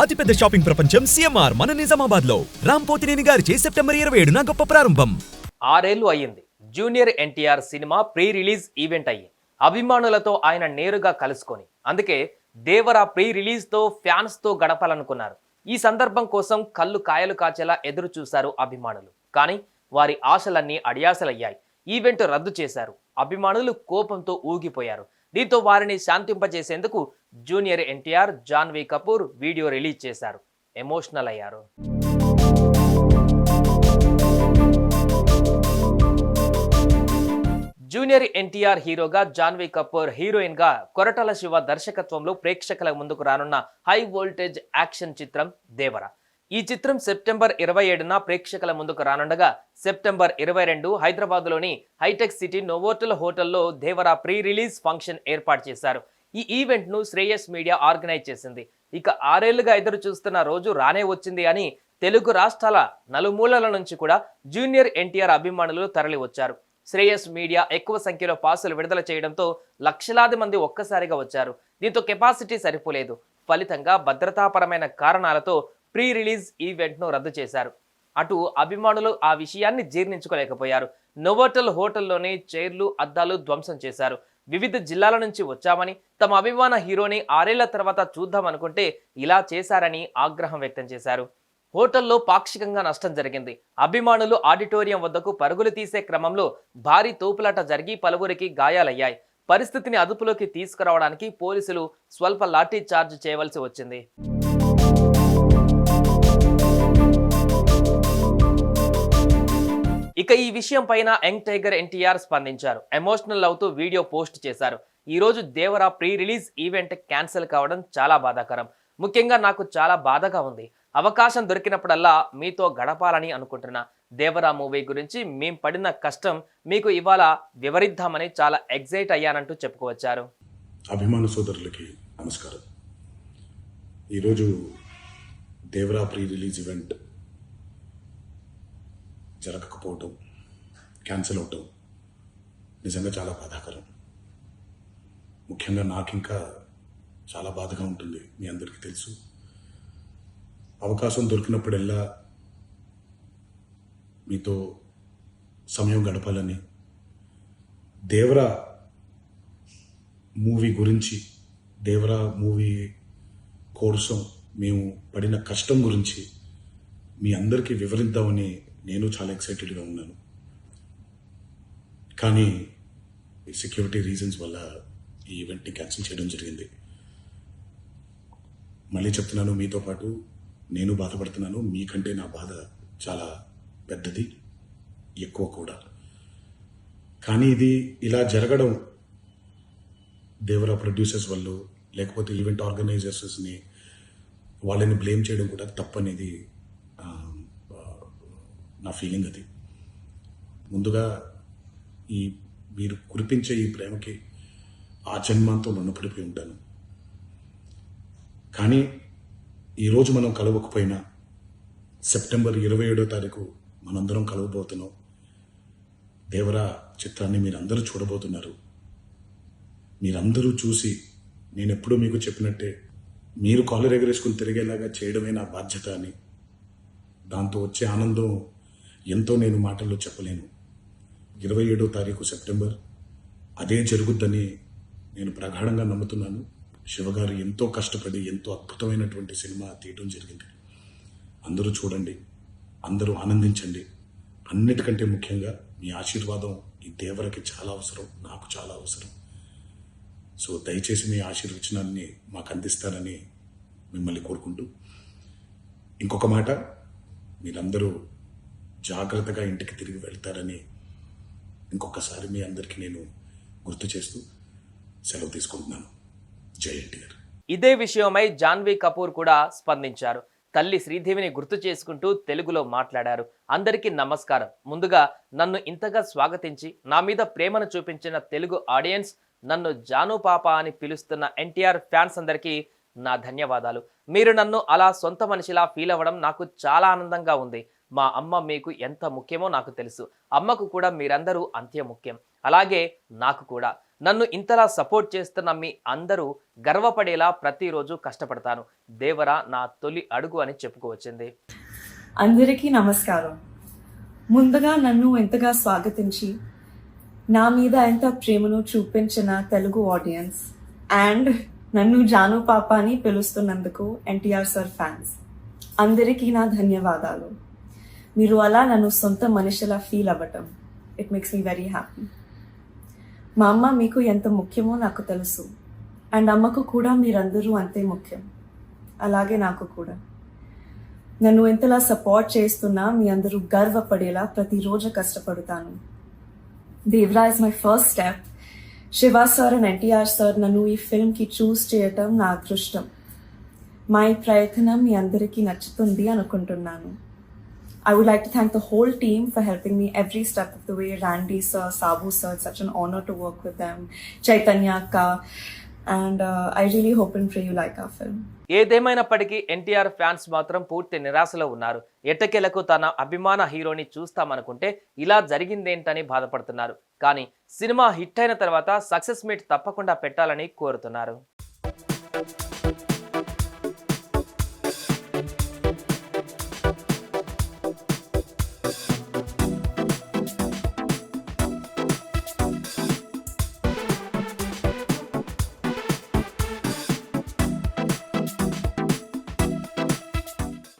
అతిపెద్ద షాపింగ్ ప్రపంచం సిఎంఆర్ మన నిజామాబాద్లో రామ్ పోతినేని గారిచే సెప్టెంబర్ ఇరవై ఏడున గొప్ప ప్రారంభం. ఆరేళ్ళు అయ్యింది. Junior NTR cinema pre release event అయ్యింది అభిమానులతో ఆయన నేరుగా కలుసుకొని అందుకే దేవరా ప్రీ రిలీజ్తో ఫ్యాన్స్తో గడపాలనుకున్నారు. ఈ సందర్భం కోసం కళ్ళు కాయలు కాచేలా ఎదురు చూశారు అభిమానులు. కానీ వారి ఆశలన్నీ అడియాసలయ్యాయి. ఈవెంట్ రద్దు చేశారు. అభిమానులు కోపంతో ఊగిపోయారు. దీంతో వారిని శాంతింపజేసేందుకు junior NTR Janhvi Kapoor video release చేశారు. ఎమోషనల్ అయ్యారు. జూనియర్ ఎన్టీఆర్ హీరోగా జాన్వీ కపూర్ హీరోయిన్గా కొరటల శివ దర్శకత్వంలో ప్రేక్షకుల ముందుకు రానున్న హై వోల్టేజ్ యాక్షన్ చిత్రం దేవర. ఈ చిత్రం సెప్టెంబర్ ఇరవై ఏడున ప్రేక్షకుల ముందుకు రానుండగా సెప్టెంబర్ ఇరవై రెండు హైదరాబాద్లోని హైటెక్ సిటీ నోవోటల్ హోటల్లో దేవరా ప్రీ రిలీజ్ ఫంక్షన్ ఏర్పాటు చేశారు. ఈ ఈవెంట్ను శ్రేయస్ మీడియా ఆర్గనైజ్ చేసింది. ఇక ఆరేళ్ళుగా ఎదురు చూస్తున్న రోజు రానే వచ్చింది అని తెలుగు రాష్ట్రాల నలుమూలల నుంచి కూడా జూనియర్ ఎన్టీఆర్ అభిమానులు తరలి వచ్చారు శ్రేయస్ మీడియా ఎక్కువ సంఖ్యలో పాసులు విడుదల చేయడంతో లక్షలాది మంది ఒక్కసారిగా వచ్చారు. దీంతో కెపాసిటీ సరిపోలేదు. ఫలితంగా భద్రతాపరమైన కారణాలతో ప్రీ రిలీజ్ ఈవెంట్ను రద్దు చేశారు. అటు అభిమానులు ఆ విషయాన్ని జీర్ణించుకోలేకపోయారు. నోవోటల్ హోటల్లోనే చైర్లు అద్దాలు ధ్వంసం చేశారు. వివిధ జిల్లాల నుంచి వచ్చామని తమ అభిమాన హీరోని ఆరేళ్ళ తర్వాత చూద్దామనుకుంటే ఇలా చేశారని ఆగ్రహం వ్యక్తం చేశారు. హోటల్లో పాక్షికంగా నష్టం జరిగింది. అభిమానులు ఆడిటోరియం వద్దకు పరుగులు తీసే క్రమంలో భారీ తోపులాట జరిగి పలువురికి గాయాలయ్యాయి. పరిస్థితిని అదుపులోకి తీసుకురావడానికి పోలీసులు స్వల్ప లాఠీ చార్జ్ చేయవలసి వచ్చింది. ఇక ఈ విషయం పైన యంగ్ టైగర్ ఎన్టీఆర్ స్పందించారు. ఎమోషనల్ అవుతూ వీడియో పోస్ట్ చేశారు. ఈ రోజు Devara pre release event cancel కావడం చాలా బాధాకరం. ముఖ్యంగా నాకు చాలా బాధగా ఉంది. అవకాశం దొరికినప్పుడల్లా మీతో గడపాలని అనుకుంటున్నా. దేవరా మూవీ గురించి మేం పడిన కష్టం మీకు ఇవాళ వివరిద్దామని చాలా ఎగ్జైట్ అయ్యానంటూ చెప్పుకోవచ్చారు. అభిమాన సోదరులకి నమస్కారం. ఈరోజు దేవరా ప్రీ రిలీజ్ ఈవెంట్ జరగకపోవటం క్యాన్సిల్ అవటం నిజంగా చాలా బాధాకరం. ముఖ్యంగా నాకు ఇంకా చాలా బాధగా ఉంటుంది మీ అందరికీ తెలుసు. అవకాశం దొరికినప్పుడల్లా మీతో సమయం గడపాలని దేవరా మూవీ గురించి దేవరా మూవీ కోసం మేము పడిన కష్టం గురించి మీ అందరికీ వివరిద్దామని నేను చాలా ఎక్సైటెడ్గా ఉన్నాను. కానీ సెక్యూరిటీ రీజన్స్ వల్ల ఈ ఈవెంట్ని క్యాన్సిల్ చేయడం జరిగింది. మళ్ళీ చెప్తున్నాను మీతో పాటు నేను బాధపడుతున్నాను మీకంటే నా బాధ చాలా పెద్దది ఎక్కువ కూడా. కానీ ఇది ఇలా జరగడం దేవరా ప్రొడ్యూసర్స్ వల్ల లేకపోతే ఈవెంట్ ఆర్గనైజర్స్ని వాళ్ళని బ్లేమ్ చేయడం కూడా తప్పనేది నా ఫీలింగ్ అది. ముందుగా ఈ మీరు కురిపించే ఈ ప్రేమకి ఆ జన్మంతో రుణపడిపోయి ఉంటాను. కానీ ఈరోజు మనం కలవకపోయినా సెప్టెంబర్ ఇరవై ఏడో తారీఖు మనందరం కలవబోతున్నాం. దేవరా చిత్రాన్ని మీరందరూ చూడబోతున్నారు. మీరందరూ చూసి నేను ఎప్పుడూ మీకు చెప్పినట్టే మీరు కాలర్ ఎగరేసుకుని తిరిగేలాగా చేయడమే నా బాధ్యత అని. దాంతో వచ్చే ఆనందం ఎంతో నేను మాటల్లో చెప్పలేను. ఇరవై ఏడో తారీఖు సెప్టెంబర్. అదే జరుగుద్దని నేను ప్రగాఢంగా నమ్ముతున్నాను. శివగారు ఎంతో కష్టపడి ఎంతో అద్భుతమైనటువంటి సినిమా తీయడం జరిగింది. అందరూ చూడండి అందరూ ఆనందించండి. అన్నిటికంటే ముఖ్యంగా మీ ఆశీర్వాదం ఈ దేవరకి చాలా అవసరం నాకు చాలా అవసరం. సో దయచేసి మీ ఆశీర్వచనాన్ని మాకు అందిస్తారని మిమ్మల్ని కోరుకుంటూ ఇంకొక మాట మీరందరూ జాగ్రత్తగా ఇంటికి తిరిగి వెళ్తారని ఇంకొకసారి మీ అందరికీ నేను గుర్తు చేస్తూ సెలవు తీసుకుంటున్నాను. జై ఎన్టీఆర్. ఇదే విషయమై జాన్వీ కపూర్ కూడా స్పందించారు. తల్లి శ్రీదేవిని గుర్తు చేసుకుంటూ తెలుగులో మాట్లాడారు. అందరికీ నమస్కారం. ముందుగా నన్ను ఇంతగా స్వాగతించి నా మీద ప్రేమను చూపించిన తెలుగు ఆడియన్స్ నన్ను జాను పాప అని పిలుస్తున్న ఎన్టీఆర్ ఫ్యాన్స్ అందరికీ నా ధన్యవాదాలు. మీరు నన్ను అలా సొంత మనిషిలా ఫీల్ అవ్వడం నాకు చాలా ఆనందంగా ఉంది. మా అమ్మ మీకు ఎంత ముఖ్యమో నాకు తెలుసు. అమ్మకు కూడా మీరందరూ అంత్య ముఖ్యం. అలాగే నాకు కూడా. నన్ను ఇంతలా సపోర్ట్ చేస్తున్న మీ అందరూ గర్వపడేలా ప్రతిరోజు కష్టపడతాను. దేవరా నా తొలి అడుగు అని చెప్పుకోవచ్చింది. అందరికీ నమస్కారం. ముందుగా నన్ను ఎంతగా స్వాగతించి నా మీద ఎంత ప్రేమను చూపించిన తెలుగు ఆడియన్స్ అండ్ నన్ను జాను పాప అని పిలుస్తున్నందుకు ఎన్టీఆర్ సార్ ఫ్యాన్స్ అందరికీ నా ధన్యవాదాలు. మీరు అలా నన్ను సొంత మనిషిలా ఫీల్ అవ్వటం it makes me very happy మా అమ్మ మీకు ఎంత ముఖ్యమో నాకు తెలుసు. అండ్ అమ్మకు కూడా మీరందరూ అంతే ముఖ్యం. అలాగే నాకు కూడా. నన్ను ఎంతలా సపోర్ట్ చేస్తున్నా మీ అందరూ గర్వపడేలా ప్రతిరోజు కష్టపడతాను. Devara is my first step Shiva sir and NTR sir నన్ను ఈ ఫిల్మ్కి చూస్ చేయటం నా అదృష్టం. మా ఈ ప్రయత్నం మీ అందరికీ నచ్చుతుంది అనుకుంటున్నాను. I would like to thank the whole team for helping me every step of the way. Randy sir, Sabu sir, it's such an honor to work with them. Chaitanya Akka, and uh, I really hope and pray you like our film. ఏదేమైనప్పటికీ NTR fans మాత్రం పూర్తి నిరాశలో ఉన్నారు ఎట్టకేలకు తన అభిమాన హీరోని చూస్తామనుకుంటే ఇలా జరిగిందేంటని బాధపడుతున్నారు కానీ సినిమా హిట్ అయిన తర్వాత సక్సెస్ మీట్ తప్పకుండా పెట్టాలని కోరుతున్నారు